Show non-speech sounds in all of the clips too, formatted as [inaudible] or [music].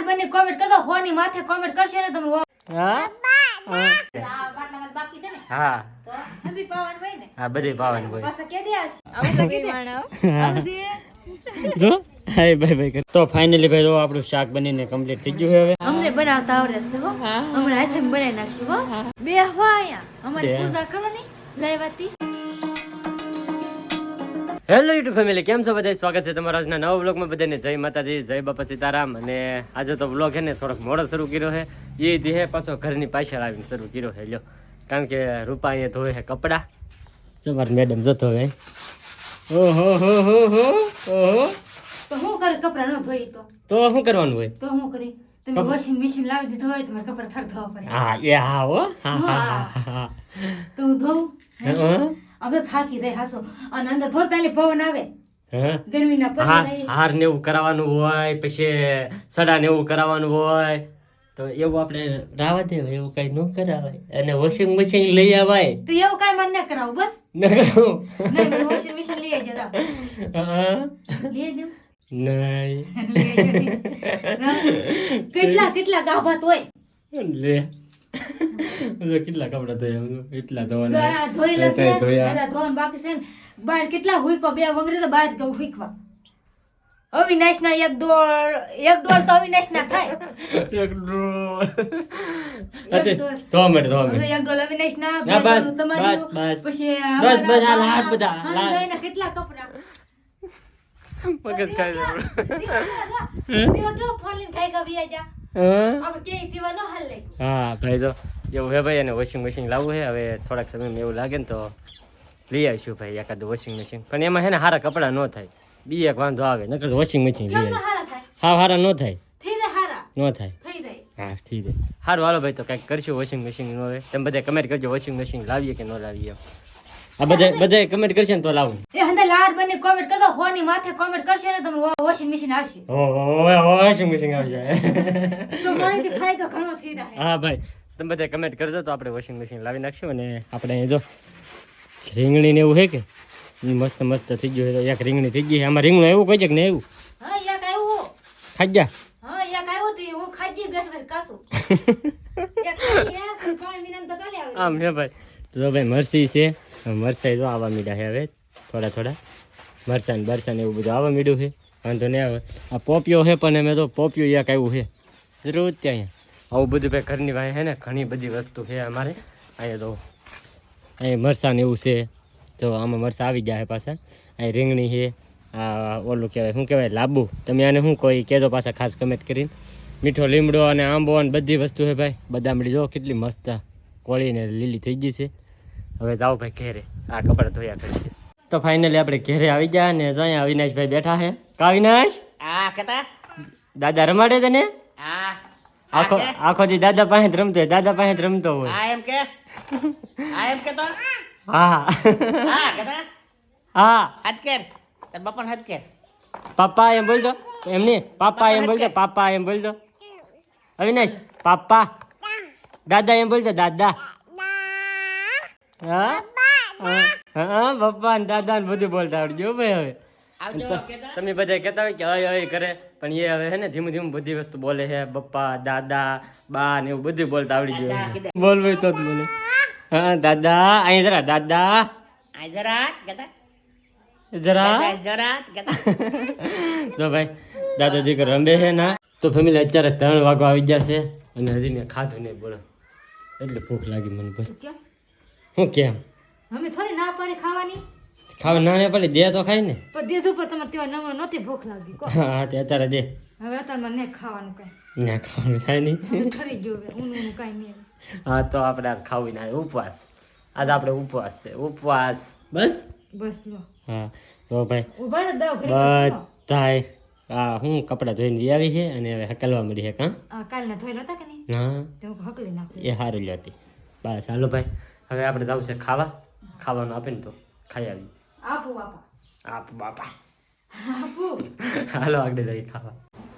લાડ બની કોમેન્ટ કરજો હોની માથે કોમેન્ટ કરશો ને તમને હા. હા. આ બાટલામાં બાકી છે ને? હા. તો નથી પાવાનું હોય ને? હા બધી પાવાની હોય. પાછા કે દે આવશે? જો? હાય બાય બાય તો ફાઇનલી ભાઈ આપણું શાક બનીને કમ્પ્લીટ થઈ ગયું હવે. અમને બનાવતા આવડે છે હો. હમણાં હાથે બનાવી નાખશું હો. બે અમારી હેલો યુટ્યુબ ફેમિલી કેમ છો બધા સ્વાગત છે તમારા આજના નવા વ્લોગમાં બધાને જય માતાજી જય બાપા સીતારામ. અને આજે તો વ્લોગ છે ને થોડોક મોડો શરૂ કર્યો છે. એ હે પાછો ઘરની પાછળ આવીને શરૂ કર્યો છે. લ્યો. કારણ કે રૂપા અહીંયા ધોવે છે કપડાં. તમારી મેડમ જતો હવે ઓહો હો હો હો ઓહો. તો હું કરે? કપડા ન ધોઈ તો. તો શું કરવાનું હોય? તો હું કરી? તમે વોશિંગ મશીન લાવી દીધું હોય તમારે કપડા થર ધોવા પડે. હા એ હા હો. હા તો હું ધોઉં? હા. હવે થાકી જાય હાસો. અને અંદર થોડું તાલી પવન આવે. ગરમીના પવન હાર ને એવું કરાવવાનું હોય પછી સડા ને એવું કરાવવાનું હોય. તો એવું આપણે રાવા દેવાય એવું કઈ ન કરાવાય. અને વોશિંગ મશીન લઈ આવાય. તો એવું કઈ મને ન કરાવું બસ. ન કરાવું. નહીં મને વોશિંગ મશીન લઈ આવજો. લઈ આવજો. નહીં. કેટલા કેટલા ગાભા હોય? લે. કેટલા કપડા ધોયા એટલા ધોવાના ધોઈ ધોયા. ધોવાનું બાકી છે ને બહાર કેટલા હુઈકો બે વંગરે તો બહાર ગયું હુઈકવા અવિનાશ ના એક ડોળ એક ડોળ તો અવિનાશ ના થાય એક ડોલ. ડોળ. ધોવા માટે ધોવા માટે એક ડોળ અવિનાશ ના ના, બસ, તમારી બસ, બસ. પછી બસ, બસ, આ લાડ બધા, કેટલા કપડા મગજ ખાઈ જાય દીવા કેવો ફોન લઈને ખાઈ ખાઈ વ્યા જા હા? ભાઈ તો એવું હે ભાઈ અને વોશિંગ મશીન લાવવું છે હવે થોડાક સમયમાં એવું લાગે ને તો લઈ આવીશું ભાઈ એકાદ વોશિંગ મશીન પણ એમાં હે ને સારા કપડાં ન થાય. બી એક વાંધો આવે નકર વોશિંગ મશીન લઈ આવી હા સારા ન થાય. ન થાય. થઈ જાય. હા ઠીક છે સારું હાલો ભાઈ તો કંઈક કરશું વોશિંગ મશીન નો હવે. તમે બધા કમેન્ટ કરજો વોશિંગ મશીન લાવીએ કે ન લાવીએ. આ બધા બધા કમેન્ટ કરશે ને તો લાવું. એ હંદે લાર બની કમેન્ટ કરજો હોની માથે કમેન્ટ કરશો ને તમને વોશિંગ મશીન આવશે. વોશિંગ મશીન આવી જાય તો મારીથી ફાયદો ઘણો થઈ રહ્યો હા ભાઈ. તમે બધા કમેન્ટ કરજો તો આપણે વોશિંગ મશીન લાવી નાખશું અને આપણે જો રીંગણી ને એવું છે કે મસ્ત મસ્ત થઈ ગયું તો એક રીંગણી થઈ ગઈ આમાં રીંગણું એવું કહી કે નહીં એવું હા એક આવ્યું. હા તું. હું ખાજી બેઠ બેઠ કાસું તો આવી આમ હે ભાઈ. તો ભાઈ મરસી છે. મરસાઈ જો આવવા મીડા છે હવે, થોડા થોડા. મરસાને ને એવું બધું આવવા મીડું છે. વાંધો નહીં આવે. આ પોપિયો છે પણ એમ તો પોપિયો એક આવ્યું છે. જરૂર ત્યાં આવું બધું ભાઈ ઘરની ભાઈ છે ને, ઘણી બધી વસ્તુ છે અમારે. અહીંયા તો અહીં મરસાં ને એવું છે. તો આમાં મરસા આવી ગયા છે પાછા. અહીં રીંગણી છે. આ ઓલું કહેવાય, શું કહેવાય, લાબુ. તમે આને શું કોઈ કહેજો પાછા ખાસ કમેન્ટ કરીને. મીઠો લીમડો અને આંબો અને બધી વસ્તુ છે ભાઈ. બદામડી જો કેટલી મસ્ત કોળીને લીલી થઈ ગઈ છે. હવે જાઓ ભાઈ ઘેરે. આ કપડાં ધોયા કરીએ તો ફાઇનલી આપણે ઘેરે આવી ગયા ને જો અહીંયા અવિનાશભાઈ બેઠા છે. કા અવિનાશ? હા કહેતા દાદા રમાડે તને? હા. આખો આખો દી દાદા પાસે રમતો હોય દાદા પાસે રમતો હોય. હા એમ કે? હા એમ કે તો? હા. હા કહેતા હા. હાથ કેર તાર બાપાને હાથ કેર પપ્પા એમ બોલતો એમ નહીં પાપા એમ બોલજો પાપા એમ બોલજો. અવિનાશ પાપા દાદા એમ બોલજો દાદા. હા? હા, હા પપ્પા ને દાદા ને બધું બોલતા આવડજો ભાઈ હવે. આવજો તમે બધા કહેતા હોય કે અય અય કરે પણ એ હવે હે ને ધીમે ધીમે બધી વસ્તુ બોલે છે પપ્પા દાદા બા ને એવું બધું બોલતા આવડી ગયું બોલવે તો જ બોલે. હા દાદા અહીં જરા દાદા. જરા? જરા જરા તો ભાઈ દાદા દીકરો રમે છે ના તો ફેમિલી અત્યારે ત્રણ વાગવા આવી જશે અને હજી મેં ખાધું નહીં બોલો. એટલે ભૂખ લાગી મને ભાઈ હું કેમ? અમે થોડી ના પાડી ખાવાની. ખાવા ના ને પડી દે તો ખાય ને. પણ દીધું ઉપર તમારે તેવા નવો નહોતી ભૂખ લાગી હા તે અત્યારે દે. હવે અત્યારે નહીં ખાવાનું કઈ. ના ખાવાનું થાય નહીં. ઠરી ગયું હવે ઊનું ઊનું કાંઈ નહીં. હા તો આપણે આ ખાવું ના ઉપવાસ. આજ આપણે ઉપવાસ છે ઉપવાસ. બસ? બસ લો. હા તો ભાઈ ઊભા ઘડી બધાય આ હું કપડાં ધોઈને આવી છે અને હવે હકલવા મળી છે કાં? કાલના ધોયેલા હતા કે નહીં? હા તો હકલી નાખું. એ સારું લેતી બસ હાલો ભાઈ. હવે આપણે જવું છે ખાવા. ખાવાનું આપે ને તો ખાઈ આવી આપો બાપા. આપો બાપા. આપો. હાલો આગળ જઈ ખાવા.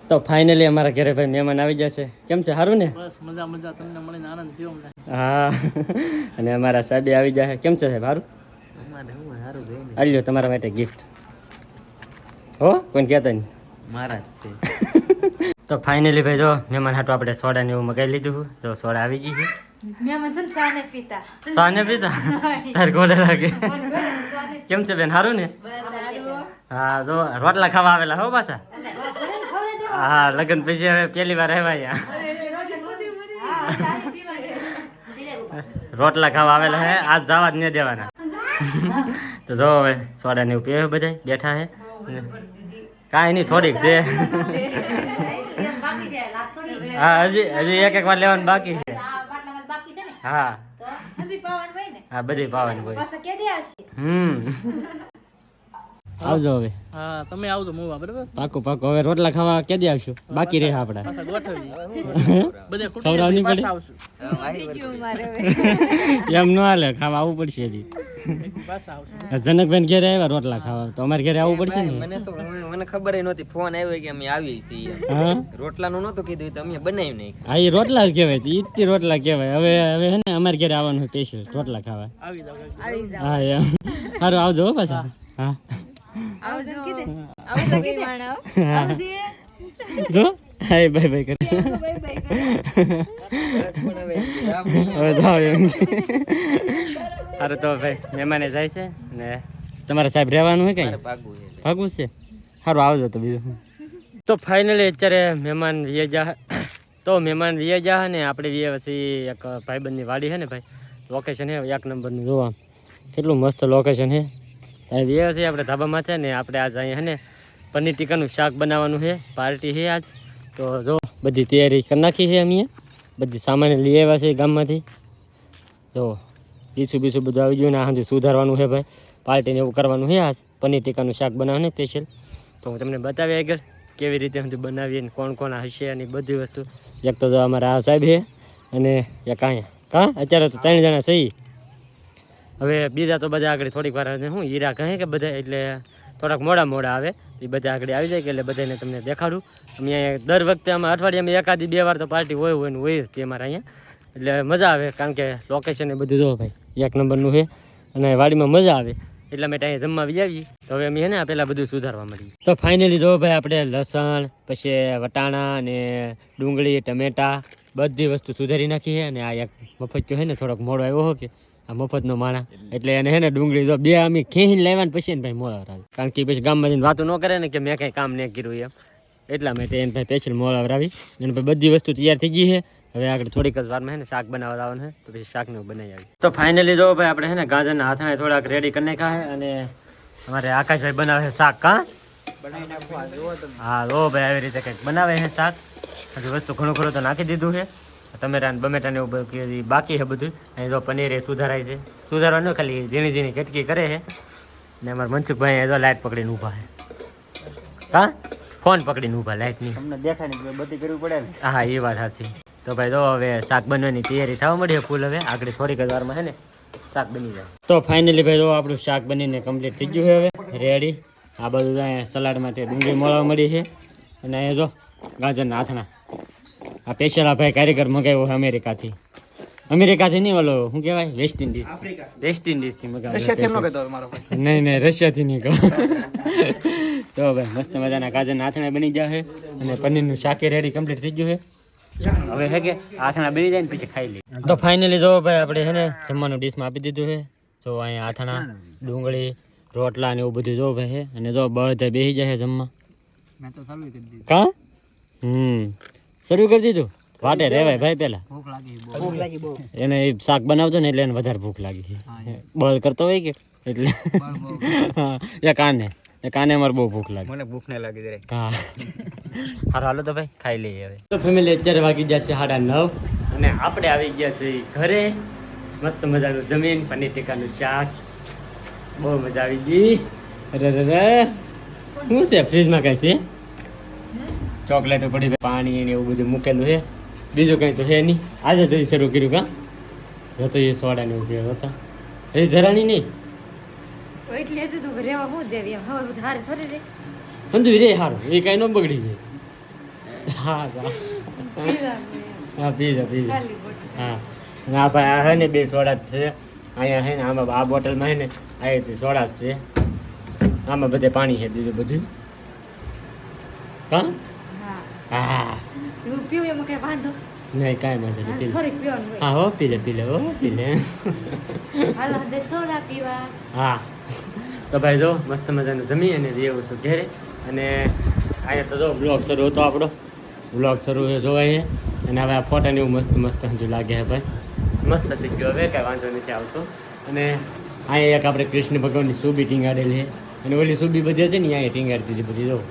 તો ફાઇનલી અમારા ઘરે ભાઈ મહેમાન આવી જશે કેમ છે સારું ને? બસ મજા મજા. તમને મળીને આનંદ થયો અમને. હા. અને અમારા સાબી આવી જશે કેમ છે સાહેબ સારું? અમારે હું સારું ગઈ ને? આલ્યો તમારા માટે ગિફ્ટ હો કોઈને કહેતા નહીં? મારા જ છે. [laughs] તો ફાઇનલી ભાઈ જો મહેમાન હાટું આપણે સોડા ને એવું મગાવી લીધું તો સોડા આવી ગઈ છે. સાને પીતા. તાર ગોળે લાગે. કેમ છે બેન? સારું ને? હા જો રોટલા ખાવા આવેલા હો પાછા. હા લગ્ન પછી હવે પહેલી વાર આવ્યા રોટલા ખાવા આવેલા હે આજ જવા જ નહીં દેવાના. તો જો હવે સોડા ને એવું પીવે બધા બેઠા હે. કાંઈ નહીં થોડીક છે. હા હજી હજી એક એક વાર લેવાનું બાકી છે. હા. હા બધી પાવન હોય. પાછા કે દે આવશે? હમ. આવજો હવે. હા તમે આવજો મોવા બરાબર? પાકું પાકો. હવે રોટલા ખાવા ક્યાંથી આવશું? બાકી રહે આપડા બધે ખવડાવવાની કુટુંબ પડે? પાછા આવશું. [laughs] એમ ન હાલે ખાવા આવવું પડશે હજી. પાછા આવશું. જનકબેન ઘેરે આવ્યા રોટલા ખાવા. તો અમારે ઘરે આવવું પડશે ને? મને તો મને ખબર નહોતી. ફોન આવ્યો કે અમે આવી છીએ હા? રોટલાનું નહોતું કીધું તો અમે બનાવી નહીં હા એ રોટલા જ કહેવાય. ઈ રોટલા કહેવાય. હવે હવે હે ને અમારે ઘરે આવવાનું સ્પેશિયલ રોટલા ખાવા. આવી જાવ હા એમ. સારું આવજો હો પાછા. હા. આવજો હા જો? હાય બાય બાય [laughs] કરે. હવે જાઓ એમ સારું તો ભાઈ મહેમાને જાય છે ને? તમારે સાહેબ રહેવાનું હોય કઈ? ભાગવું છે. સારું આવજો તો બીજું તો ફાઇનલી અત્યારે મહેમાન વિયે જા તો મહેમાન વિયે જા ને આપણે વિયે પછી એક ભાઈબંધની વાડી છે ને ભાઈ લોકેશન છે એક નંબરનું જોવા કેટલું મસ્ત લોકેશન છે ત્યાં વિયે છે, આપણે ધાબા માથે ને આપણે આજ અહીંયા ને પનીર ટીકાનું શાક બનાવવાનું છે, પાર્ટી છે આજ. તો જો, બધી તૈયારી કરી નાખી છે અમે. બધી સામાન લઈ આવ્યા છે ગામમાંથી. જો બીસું બીસું બધું આવી ગયું ને સુધી સુધારવાનું છે ભાઈ. પાર્ટીને એવું કરવાનું છે આજ. પનીર ટીકાનું શાક બનાવવાનું સ્પેશિયલ તો હું તમને બતાવી આગળ કેવી રીતે હું બનાવીએ ને કોણ કોણ હશે અને બધી વસ્તુ. એક તો અમારા આ સાહેબ છે અને એક અહીંયા. કા? અત્યારે તો ત્રણ જણા છે ઈ. હવે બીજા તો બધા આગળ થોડીક વાર હું હીરા કહે કે બધા એટલે થોડાક મોડા મોડા આવે, એ બધા આગળ આવી જાય કે એટલે બધાને તમને દેખાડું. અમે અહીંયા દર વખતે અમે અઠવાડિયામાં એકાદી બે વાર તો પાર્ટી હોય હોય ને હોય જ તે અમારા અહીંયા. એટલે મજા આવે, કારણ કે લોકેશન એ બધું જો ભાઈ, એક નંબરનું છે અને વાડીમાં મજા આવે. એટલા માટે અહીંયા જમવા આવી આવીએ. તો હવે અમે ને પહેલાં બધું સુધારવા મળીએ તો ફાઇનલી જો ભાઈ આપણે લસણ, પછી વટાણા અને ડુંગળી, ટમેટા બધી વસ્તુ સુધારી નાખી છે અને આ એક મફત છે ને થોડોક મોડો આવ્યો હો કે આ મફતનો માણા. એટલે એને હે ને ડુંગળી જો બે અમે ખેંચીને લાવ્યા ને પછી ભાઈ મોળા કારણ કે પછી ગામમાં જઈને વાતો ન કરે ને કે મેં કાંઈ કામ નહીં કર્યું એમ. એટલા માટે એને ભાઈ સ્પેશિયલ મોળા રાવી અને ભાઈ બધી વસ્તુ તૈયાર થઈ ગઈ છે. હવે આગળ થોડીક જ વારમાં હે ને શાક બનાવવા આવવાનું છે. તો પછી શાકને બનાવી આવી તો ફાઇનલી જો ભાઈ આપણે હે ને ગાજરના હાથણે થોડાક રેડી કરી નાખ્યા છે અને અમારે આકાશભાઈ બનાવે છે શાક કા હા લો ભાઈ આવી રીતે કંઈક બનાવે છે શાક. હજુ વસ્તુ ઘણું ખરું તો નાખી દીધું છે. ટમેટા ને બમેટા ને એવું બધું બાકી છે બધું. અહીં જો પનીર એ સુધારાય છે. સુધારવાનું ખાલી ઝીણી ઝીણી કટકી કરે છે. ને અમારા મનસુખભાઈ એ તો લાઇટ પકડીને ઊભા છે. હા? ફોન પકડીને ઊભા લાઇટની તમને દેખાય ને બધી કરવી પડે હા એ વાત સાચી. તો ભાઈ જો હવે શાક બનવાની તૈયારી થવા મળી ફૂલ હવે. આગળ થોડીક જ વારમાં છે ને શાક બની જાય. તો ફાઇનલી ભાઈ તો આપણું શાક બનીને કમ્પ્લીટ થઈ ગયું છે હવે. રેડી આ બધું સલાડ માટે ડુંગળી મળવા મળી છે. અને અહીંયા જો ગાજરના હાથણા આ સ્પેશિયલ આ ભાઈ કારીગર મગાવ્યો છે અમેરિકાથી. અમેરિકાથી નહીં ઓલો શું કહેવાય? વેસ્ટ ઇન્ડિઝ વેસ્ટ ઇન્ડિઝથી મગાવ્યો નહીં નહીં રશિયાથી નહીં કહો. [laughs] તો ભાઈ મસ્ત મજાના ગાજરના આથણા બની ગયા છે અને પનીરનું શાકે રેડી કમ્પ્લીટ થઈ ગયું છે. હવે હે કે આથણા બની જાય ને પછી ખાઈ લઈએ. તો ફાઇનલી જો ભાઈ આપણે છે ને જમવાનું ડીશમાં આપી દીધું છે. જો અહીંયા આથણા ડુંગળી રોટલા ને એવું બધું જો ભાઈ છે. અને જો બધા બેસી જાય છે જમવા. મેં તો ચાલુ કરી દીધું. કા? હમ. શરૂ કરી દીધું? વાટે રેવાય ભાઈ પેલા. ભૂખ લાગી ભૂખ લાગી બહુ. એને શાક બનાવતો ને એટલે એને વધારે ભૂખ લાગી. બળ કરતો હોય કે? એટલે. હા [laughs] કાને. કાને મારે બહુ ભૂખ લાગે. મને ભૂખ ના લાગી જરા. હા. હારો હાલો તો ભાઈ ખાઈ લઈએ હવે. તો ફેમિલી અત્યારે વાગી ગયા છે સાડા નવ. અને આપણે આવી ગયા છે ઘરે. મસ્ત મજાનું જમીન પનીર ટીકાનું શાક. બહુ મજા આવી ગઈ. અરે રે રે શું છે? ફ્રીજમાં કઈ છે? ચોકલેટો પડી પાણી ને એવું બધું મૂકેલું છે. બીજું કંઈ તો છે નહીં. આજે તો શરૂ કર્યું કા? જો એ સોડા ને એવું પીવા હતા. એ ધરાણી નહીં? એટલે તો તું રેવા હું દેવી? એમ ખબર હારે થોડી રે. સમજુ રે એ કાંઈ ન બગડી જાય હા હા. પીઝા પીઝા હા આ ભાઈ આ ને બે સોડા જ છે. અહીંયા છે ને આમાં આ બોટલમાં છે ને રીતે સોડા જ છે. આમાં બધે પાણી છે બીજું બધું. હા? હા. પીવું એમાં કઈ વાંધો? નહીં કાંઈ વાંધો નહીં થોડીક પીવાનું હોય. હા હો પી લે પી લે હો પી લે હાલો હવે સોડા પીવા. હા. તો ભાઈ જો મસ્ત મજાનું જમી અને જેવું છું ઘેરે. અને અહીંયા તો જો બ્લોગ શરૂ હતો આપણો. બ્લોગ શરૂ જોવાય અહીંયા. અને હવે આ ફોટાને એવું મસ્ત મસ્ત હજુ લાગે છે ભાઈ. મસ્ત થઈ ગયો હવે કાંઈ વાંધો નથી આવતો. અને અહીંયા એક આપણે કૃષ્ણ ભગવાનની સુબી ટીંગાડેલી છે. અને ઓલી સુબી બધી હતી ને અહીંયા ટીંગાડી દીધી બધી જો.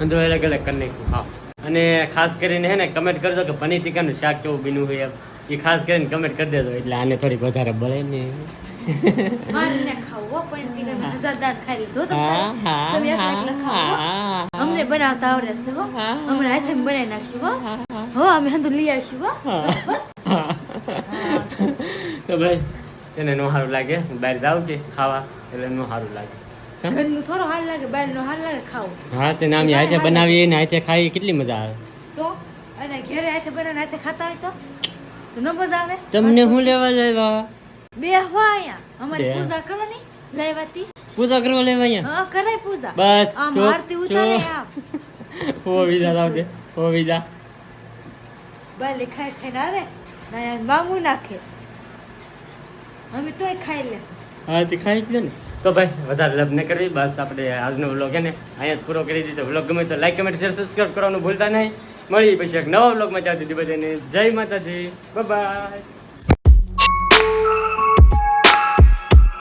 અને તો અલગ અલગ કરી નાખ્યું હા. અને ખાસ કરીને હે ને કમેન્ટ કરજો કે પનીર ટીકાનું શાક કેવું બીનું હોય એમ. એ ખાસ કરીને કમેન્ટ કરી દેજો એટલે આને થોડીક વધારે બળે ને. પણ ખાઈ લીધો તમે અમને બનાવતા આવડે છે હો. અમને હાથે બનાવી નાખશું હો. હો અમે હંધુ લઈ આવીશું હો. બસ. તો ભાઈ એને નો સારું લાગે બહાર જાવ કે ખાવા એટલે નો સારું લાગે. ઘરનું થોડો હાલ લાગે બહારનો હાલ લાગે ખાવું. હા તે નામ હાથે બનાવીએ ને હાથે ખાઈએ કેટલી મજા આવે. તો અને ઘરે હાથે બનાવીને હાથે ખાતા હોય તો ન મજા આવે. તમને હું લેવા લેવા બે હવા અહીંયા. અમારી બે. પૂજા કરવાની લેવાતી પૂજા કરવા લેવા અહીંયા? હા કરાય પૂજા. બસ આમ આરતી ઉતારે આપ ઓ [laughs] વિઝા લાવ દે ઓ વિઝા બાલે ખાઈ ના આવે ના માંગુ નાખે. અમે તોય ખાઈ લે. હા તે ખાઈ જ લે ને. તો ભાઈ, વધારે લબ ન કરવી, બસ આપણે આજનો વ્લોગ એને અહીંયા પૂરો કરી દીધો. વ્લોગ ગમે તો લાઈક કમેન્ટ શેર સબસ્ક્રાઈબ કરવાનું ભૂલતા નહીં. મળી પછી એક નવા વ્લોગમાં, ત્યાં સુધી બધાને જય માતાજી. બાય